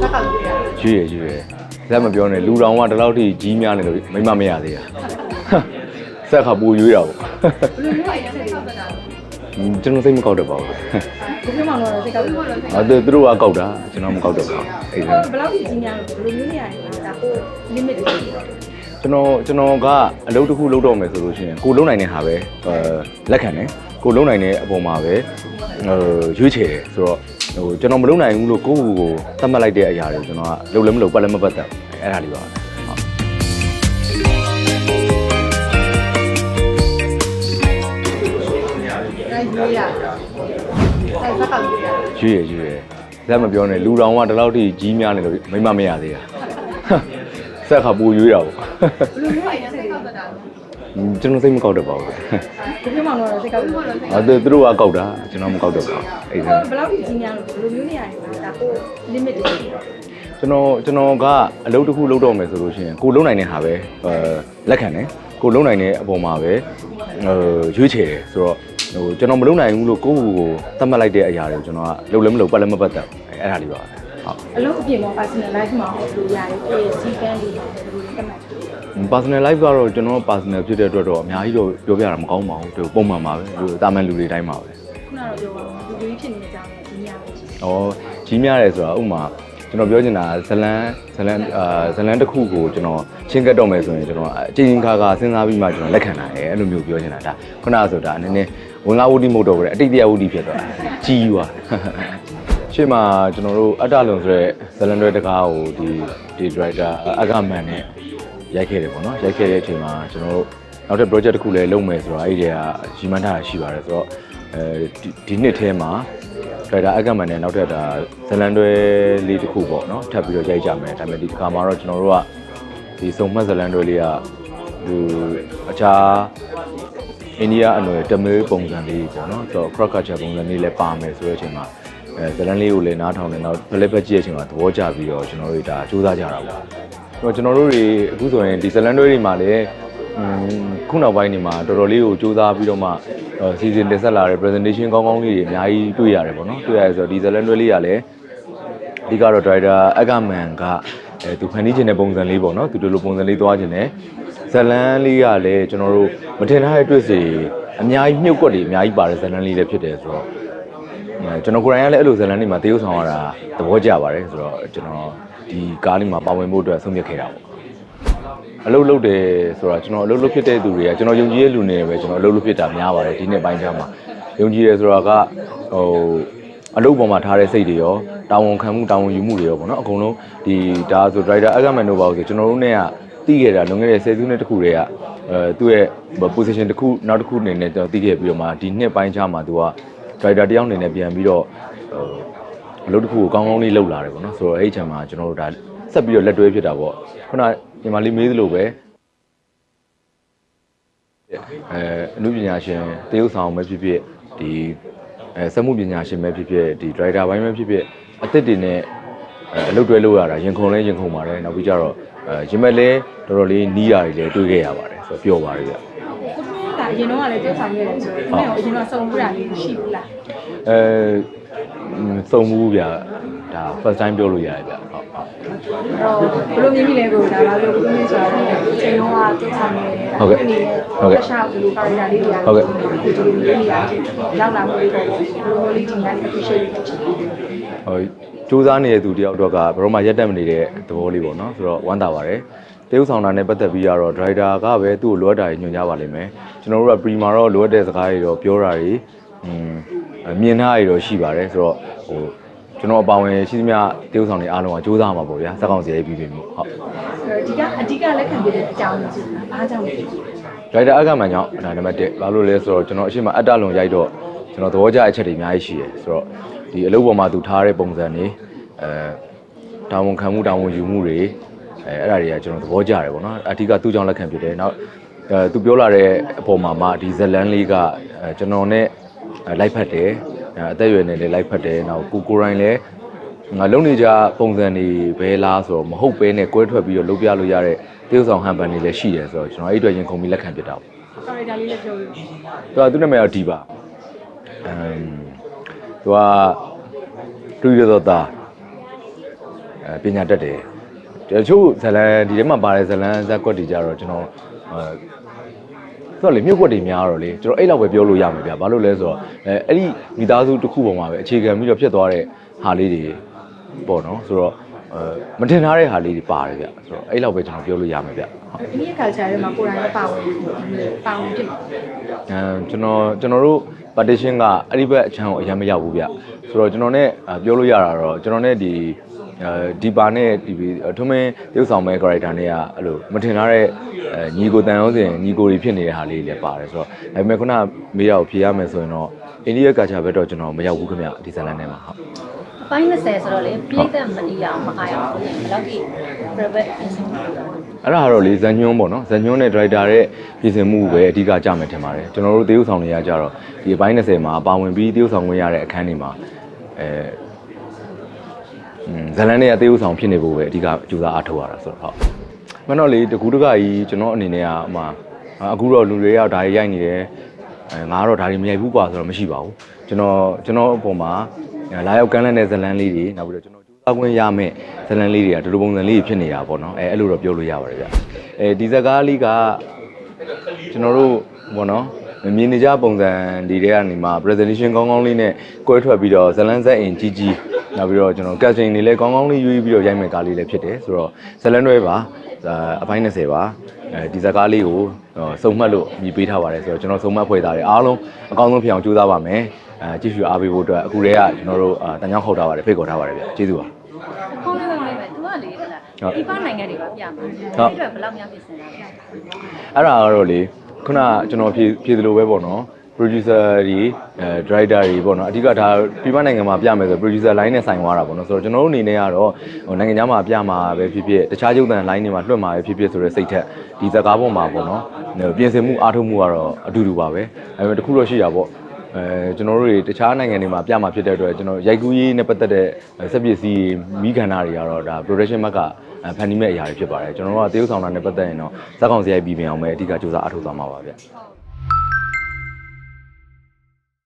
ဇက်ကလို့ရတယ်ရွေးရရွေးရလက်မပြောနဲ့လူတော်ကဒီလောက်ထိကြီးများနေလို့မိမမရသေးတာဆက်ခါပူရွေးတာပေါ့ဘယ်လိုမျိုးအရင်ဆက်ဆက်တာကျွန်တော်စိတ်မကောက်တတ်ပါဘူးဘယ်လိုမှတော့စိတ်ကောက်လို့အဲသူတို့ကကောက်တာကျွန်တော်မကောက်တတ်ပါဘူးအဲ့ဒါဘယ်လောက်ကြီးများလို့ဘယ်လိုမျိုးနေရလဲဒါကို limit တွေကျွန်တော်ကျွန်တော်ကအလုပ်တစ်ခုလုပ်တော့မယ်ဆိုလို့ရှိရင်ကိုလုံးနိုင်တဲ့ဟာပဲအဲလက်ခံတယ်ကိုလုံးနိုင်တဲ့အပေါ်မှာပဲဟိုရွေးချယ်တယ်ဆိုတော့ ဟိုကျွန်တော်မလုံးနိုင်ဘူးလို့ကိုယ့်ကိုယ်ကိုသတ်မှတ်လိုက်တဲ့အရာတွေကျွန်တော်ကလုံးလည်းမလုံးပတ်လည်းမပတ်သက်ဘူးအဲ့ဒါလေးပါဟုတ်အဲရွေးရအဲဇက်ကလို့ရတယ်ရွေးရရွေးရလက်မပြောနဲ့လူတော်ကဒီလောက်ထိကြီးများနေလို့မိမမရသေးတာဆက်ခါပူရွေးတာပေါ့ဘယ်လိုမျိုးအရင်ဆက်ဆက်တာ ကျွန်တော်စိတ်မကောက်တတ်ပါဘူးဘယ်လိုမှတော့စိတ်ကောက်လို့အဲသူသူတို့ကကောက်တာကျွန်တော်မကောက်တတ်ပါဘူးအဲ့ဒါဘယ်လောက်ကြီးများလို့ဘယ်လိုမျိုးနေရလဲဒါကို limit တွေကျွန်တော်ကျွန်တော်ကအလုပ်တစ်ခုလုပ်တော့မယ်ဆိုလို့ရှိရင်ကိုလုံးနိုင်တဲ့ဟာပဲအဲလက်ခံတယ်ကိုလုံးနိုင်တဲ့အပေါ်မှာပဲဟိုရွေးချယ်တယ်ဆိုတော့ဟိုကျွန်တော်မလုံးနိုင်ဘူးလို့ကိုယ့်ကိုယ်ကိုသတ်မှတ်လိုက်တဲ့အရာတွေကိုကျွန်တော်ကလုံးလည်းမလုံးပတ်လည်းမပတ်သက်ဘူးအဲ့ဒါလေးပါဟုတ်အလုပ်အပြင်မှာ personal life မှာဟောလို့ရတယ်ပြေးစီကန်းလေးဘယ်လိုလဲကမှတ် personal life ကတော့ကျွန်တော် personal ဖြစ်တဲ့အတွက်တော့အများကြီးတော့ပြောပြတာမကောင်းပါဘူးသူပုံမှန်ပါပဲသူတာမန်လူတွေတိုင်းပါပဲခုနကတော့ပြောပါဘူးလူကြီးဖြစ်နေကြတယ်ဒီညပဲရှိတယ်။ဩကြီးများတယ်ဆိုတာဥမာကျွန်တော်ပြောချင်တာဇလန်းဇလန်းအာဇလန်းတစ်ခုကိုကျွန်တော်ချင်းကတ်တော့မယ်ဆိုရင်ကျွန်တော်အချင်းချင်းခါခါစဉ်းစားပြီးမှကျွန်တော်လက်ခံတာအဲအဲ့လိုမျိုးပြောချင်တာဒါခုနကဆိုတာနည်းနည်းဝင်ကားဝုဒ္ဓိမဟုတ်တော့ဘူးလေအတိတ်တရားဝုဒ္ဓိဖြစ်သွားတာကြီးသွားရှေ့မှာကျွန်တော်တို့အတ္တလုံဆိုတဲ့ဇလန်တွေတကားကိုဒီဒီ director အကမန်နဲ့ ရိုက်ခဲ့တယ်ပေါ့နော်ရိုက်ခဲ့တဲ့အချိန်မှာကျွန်တော်တို့နောက်ထပ် project တစ်ခုလည်းလုပ်မယ်ဆိုတော့အဲ့ဒီကရီမန်းထားတာရှိပါတယ်ဆိုတော့အဲဒီဒီနှစ်ထဲမှာဒါဒါအကမန်နဲ့နောက်ထပ်ဒါဇလန်တွဲလေးတစ်ခုပေါ့နော်ထပ်ပြီးတော့ရိုက်ကြမယ်ဒါပေမဲ့ဒီတစ်ခါမှာတော့ကျွန်တော်တို့ကဒီစုံမှတ်ဇလန်တွဲလေးကဒီအခြားအိန္ဒိယအနွယ်တမေးပုံစံလေးပေါ့နော်ဆိုတော့ crock culture ပုံစံလေးလည်းပါမယ်ဆိုတဲ့အချိန်မှာအဲဇလန်လေးကိုလည်းနားထောင်နေတော့ play back ကြည့်တဲ့အချိန်မှာသဘောကျပြီးတော့ကျွန်တော်တို့ဒါစူးစမ်းကြတာပေါ့ဆိုတော့ ကျွန်တော်တို့တွေအခုဆိုရင်ဒီဇလန်တွဲတွေမှာလည်းอืมခုနောက်ပိုင်းနေမှာတော်တော်လေးကိုစူးစမ်းပြီးတော့မှစီစဉ်တင်ဆက်လာတဲ့ presentation ကောင်းကောင်းလေးတွေအများကြီးတွေ့ရတယ်ပေါ့နော်တွေ့ရတယ်ဆိုတော့ဒီဇလန်တွဲလေးကလည်းအဓိကတော့ driver အကမန်ကအဲသူဖန်တီးခြင်းတဲ့ပုံစံလေးပေါ့နော်သူတို့လိုပုံစံလေးသွားခြင်းနဲ့ဇလန်းလေးကလည်းကျွန်တော်တို့မထင်ထားတဲ့တွေ့စီအများကြီးမြုပ်ကွက်တွေအများကြီးပါတယ်ဇလန်းလေးလည်းဖြစ်တယ်ဆိုတော့အဲ ကျွန်တော်ကိုယ်တိုင်ကလည်းအဲ့လိုဇလန်းလေးမှာတရုပ်ဆောင်ရတာသဘောကျပါတယ်ဆိုတော့ကျွန်တော်ဒီကားလေးမှာပါဝင်ဖို့အတွက်ဆုံးဖြတ်ခဲ့တာပေါ့အလုပ်လုပ်တယ်ဆိုတော့ကျွန်တော်အလုပ်လုပ်ဖြစ်တဲ့သူတွေကကျွန်တော်ယုံကြည်တဲ့လူတွေပဲကျွန်တော်အလုပ်လုပ်ဖြစ်တာများပါတယ်ဒီနေ့ပိုင်းကျမှယုံကြည်တယ်ဆိုတာကဟိုအလုပ်ပေါ်မှာထားတဲ့စိတ်တွေရောတာဝန်ခံမှုတာဝန်ယူမှုတွေရောပေါ့နော်အကုန်လုံးဒီဒါဆို driver အကမန်တို့ပါဆိုကျွန်တော်တို့ ਨੇ ကတီးခဲ့တာလွန်ခဲ့တဲ့10စုနှစ်တခုတည်းကအဲသူ့ရဲ့ position တစ်ခုနောက်တစ်ခုအနေနဲ့ကျွန်တော်တီးခဲ့ပြီးတော့မှဒီနှစ်ပိုင်းခြားမှာသူက driver တယောက်အနေနဲ့ပြန်ပြီးတော့ဟိုအလုပ်တစ်ခုကိုကောင်းကောင်းလေးလုပ်လာတယ်ပေါ့နော်ဆိုတော့အဲ့ဒီချိန်မှာကျွန်တော်တို့ဒါဆက်ပြီးတော့လက်တွဲဖြစ်တာပေါ့ခုနညီမလေးမေးသလိုပဲအဲအမှုပညာရှင်တရုပ်ဆောင်ပဲဖြစ်ဖြစ်ဒီအဲစက်မှုပညာရှင်ပဲဖြစ်ဖြစ်ဒီ driver ဘိုင်းပဲဖြစ်ဖြစ်အသစ်တွေနဲ့အဲအလုပ်တွဲလုပ်ရတာရင်ခုန်လဲရင်ခုန်ပါတယ်နောက်ပြီးကြတော့အဲရင်မဲ့လဲတော်တော်လေးနီးတာတွေလည်းတွေ့ခဲ့ရပါတယ်ဆိုတော့ပျော်ပါတယ်ဗျကိုကက အရင်တော့လည်းပြောဆောင်ခဲ့တယ်ဆိုတော့ဒီနေ့ကအရင်တော့စုံမှုတာလေးရှိဘူးလားအဲစုံမှုဗျာဒါ first time ပြောလို့ရတယ်ဗျဟုတ်ဟုတ်အဲ့တော့ဘယ်လိုမြင်မိလဲကိုဒါလာလို့ကိုင်းဆိုတာလည်းချိန်တော့ကပြောဆောင်နေတယ်ရှာဘယ်လိုကာရီယာလေးတွေဒီလိုမျိုးလေးရရောက်လာမှုလေးပေါ့ဘယ်လိုလေးဒီနေ့ appreciate လုပ်ချင်တယ်ဟိုစူးစမ်းနေတဲ့သူတယောက်တော့ကဘယ်တော့မှရက်တက်မနေတဲ့သဘောလေးပေါ့နော်ဆိုတော့ဝမ်းသာပါတယ် တရုပ်ဆောင်တာနဲ့ပတ်သက်ပြီးတော့ driver ကပဲသူ့ကိုလိုအပ်တာတွေညွှန်ကြားပါလိမ့်မယ်ကျွန်တော်တို့က prima တော့လိုအပ်တဲ့စကားတွေတော့ပြောတာတွေอืมမြင်ထားရတော့ရှိပါတယ်ဆိုတော့ဟိုကျွန်တော်အပါဝင်ရှိသမျှတရုပ်ဆောင်တွေအားလုံးကစူးစမ်းမှာပေါ့ဗျာစက်ကောင်စီရေးပြီးပြီမို့ဟုတ်ဒီကအဓိကလက်ခံပြတဲ့အကြောင်းကိုကြည့်တာဘာကြောင့်လဲဒရိုက်တာအကမှန်ကြောင့်ဒါနံပါတ်1ဘာလို့လဲဆိုတော့ကျွန်တော်အရှိမအတ္တလုံရိုက်တော့ကျွန်တော်သဘောကျအချက်တွေအများကြီးရှိတယ်ဆိုတော့ဒီအလုပ်ပေါ်မှာသူထားတဲ့ပုံစံတွေအဲတာဝန်ခံမှုတာဝန်ယူမှုတွေ အဲအဲ့ဒါတွေကကျွန်တော်သဘောကျတယ်ပေါ့နော်အဓိကသူ့ကြောင့်လက်ခံဖြစ်တယ်နောက်အဲသူပြောလာတဲ့အပေါ်မှာမှဒီဇလန်လေးကအဲကျွန်တော်နဲ့လိုက်ဖက်တယ်အဲအသက်အရွယ်နဲ့လည်းလိုက်ဖက်တယ်နောက်ကိုကိုရိုင်းလည်းငါလုံနေကြပုံစံတွေဘဲလားဆိုတော့မဟုတ်ဘဲနဲ့ကွဲထွက်ပြီးတော့လုပ်ပြလို့ရတဲ့တရုပ်ဆောင်ဟန်ပန်တွေလည်းရှိတယ်ဆိုတော့ကျွန်တော်အဲ့ဒီအတွက်ရင်ခုန်ပြီးလက်ခံဖြစ်တာပေါ့ကာရီယာလေးလည်းပြောလို့သူကသူ့နာမည်ကဒီပါအမ်သူကတူရတော့တာအဲပညာတတ်တယ် တချို့ဇလန်ဒီထဲမှာပါတဲ့ဇလန်ဇက်ကွက်တွေကြတော့ကျွန်တော်အဲဆိုတော့လေမြို့ကွက်တွေများတော့လေကျွန်တော်အဲ့လောက်ပဲပြောလို့ရမှာဗျာဘာလို့လဲဆိုတော့အဲအဲ့ဒီမိသားစုတစ်ခုပေါ်မှာပဲအခြေခံပြီးတော့ဖြစ်သွားတဲ့ဟာလေးတွေပေါ့နော်ဆိုတော့အဲမတင်ထားတဲ့ဟာလေးတွေပါတယ်ဗျဆိုတော့အဲ့လောက်ပဲကျွန်တော်ပြောလို့ရမှာဗျဟုတ်အိန္ဒိယ culture ထဲမှာကိုယ်တိုင်လည်းပါဝင်ပါဝင်ဖြစ်တယ်အဲကျွန်တော်ကျွန်တော်တို့ partition ကအဲ့ဒီဘက်အချမ်းကိုအရင်မရောက်ဘူးဗျဆိုတော့ကျွန်တော် ਨੇ ပြောလို့ရတာတော့ကျွန်တော် ਨੇ ဒီအဲ ဒီပါနဲ့ဒီထုံးမင်းတရုပ်ဆောင်မဲ့ character နဲ့ကအဲ့လိုမထင်ထားတဲ့အဲညီကိုတန်အောင်စင်ညီကိုတွေဖြစ်နေတဲ့ဟာလေးတွေလည်းပါတယ်ဆိုတော့ဒါပေမဲ့ခုနမေးတာကိုဖြေရမယ်ဆိုရင်တော့အိန္ဒိယကာချာဘက်တော့ကျွန်တော်မရောက်ဘူးခင်ဗျဒီဇာတ်လန်ထဲမှာဟုတ်အပိုင်း20ဆိုတော့လေပြိသက်မတီးအောင်မအားရအောင်ဘယ်လောက်ထိ private ပြင်ဆင်မှာလဲအဲ့ဒါကတော့လေဇန်ညွန်းပေါ့နော်ဇန်ညွန်းနဲ့ driver ရဲ့ပြင်ဆင်မှုပဲအဓိကကြမယ်ထင်ပါတယ်ကျွန်တော်တို့တရုပ်ဆောင်တွေကကြတော့ဒီအပိုင်း20မှာပါဝင်ပြီးတရုပ်ဆောင်ခွင့်ရတဲ့အခန်းတွေမှာအဲอืม ဇလန်တွေကတရုပ်ဆောင်ဖြစ်နေဖို့ပဲအဓိကကြိုးစားအားထုတ်ရတာဆိုတော့ဟုတ်မင်းတော့လေတကူတကကြီးကျွန်တော်အနေနဲ့ကဟိုမှာအခုတော့လူတွေရောက်ဒါတွေရိုက်နေတယ်အဲငါကတော့ဒါတွေမရိုက်ဘူးကွာဆိုတော့မရှိပါဘူးကျွန်တော်ကျွန်တော်အပေါ်မှာလာရောက်ကမ်းလန်းတဲ့ဇလန်လေးတွေနောက်ပြီးတော့ကျွန်တော်ကြိုးစားခွင့်ရမယ့်ဇလန်လေးတွေကဒီလိုပုံစံလေးတွေဖြစ်နေတာပေါ့နော်အဲအဲ့လိုတော့ပြောလို့ရပါတယ်ဗျအဲဒီဇကားလေးကကျွန်တော်တို့ဘောနော်မြင်နေကြပုံစံဒီတွေကနေမှာ presentation ကောင်းကောင်းလေးနဲ့ကွဲထွက်ပြီးတော့ဇလန်းဆက်အင်ကြီးကြီး နောက်ပြီးတော့ကျွန်တော် casting တွေလည်းကောင်းကောင်းလေးရွေးပြီးတော့ရိုက်မဲ့ကားလေးလည်းဖြစ်တယ်ဆိုတော့ဇလန်းတွဲပါဒါအပိုင်း20ပါအဲဒီဇာကားလေးကိုစုံမှတ်လို့မြည်ပေးထားပါတယ်ဆိုတော့ကျွန်တော်စုံမှတ်ဖွဲ့သားတယ်အားလုံးအကောင်းဆုံးဖြစ်အောင်ကြိုးစားပါမယ်အဲကြည့်ရှုအားပေးဖို့အတွက်အခုတည်းကကျွန်တော်တို့တန်ကြောင်းခေါက်ထားပါတယ်ဖိတ်ခေါ်ထားပါတယ်ဗျကျေးဇူးပါခေါင်းလေးခေါင်းလေးပဲသူကလေဟလာဒီပနိုင်ငံတွေပါပြမှာဟုတ်အဲ့အတွက်ဘယ်လောက်များပြင်ဆင်တာလဲအဲ့ဒါကတော့လေခုနကျွန်တော်ဖြည့်ဖြည့်သလိုပဲပေါ့နော် producer တွေအဲ director တွေပေါ့နော်အဓိကဒါပြည်ပနိုင်ငံမှာပြမယ်ဆို producer line နဲ့ဆိုင်သွားတာပေါ့နော်ဆိုတော့ကျွန်တော်တို့အနေနဲ့ကတော့ဟိုနိုင်ငံခြားမှာပြမှာပဲဖြစ်ဖြစ်တခြားကျုပ်တန် line တွေမှာလွှတ်မှာပဲဖြစ်ဖြစ်ဆိုတဲ့စိတ်ထက်ဒီဇာကားပေါ်မှာပေါ့နော်ဟိုပြင်ဆင်မှုအားထုတ်မှုကတော့အတူတူပါပဲအဲပေမဲ့တစ်ခုတော့ရှိတာပေါ့အဲကျွန်တော်တို့တွေတခြားနိုင်ငံတွေမှာပြမှာဖြစ်တဲ့အတွက်ကျွန်တော်ရိုက်ကူးရေးနဲ့ပတ်သက်တဲ့စက်ပစ္စည်းမိခန္ဓာတွေကတော့ဒါ production ဘက်ကဖန်တီးမဲ့အရာတွေဖြစ်ပါတယ်ကျွန်တော်တို့ကတရုပ်ဆောင်တာနဲ့ပတ်သက်ရင်တော့ဇက်ကောင်စရိုက်ပြီးပြင်အောင်ပဲအဓိကစူးစမ်းအားထုတ်သွားမှာပါဗျဟုတ်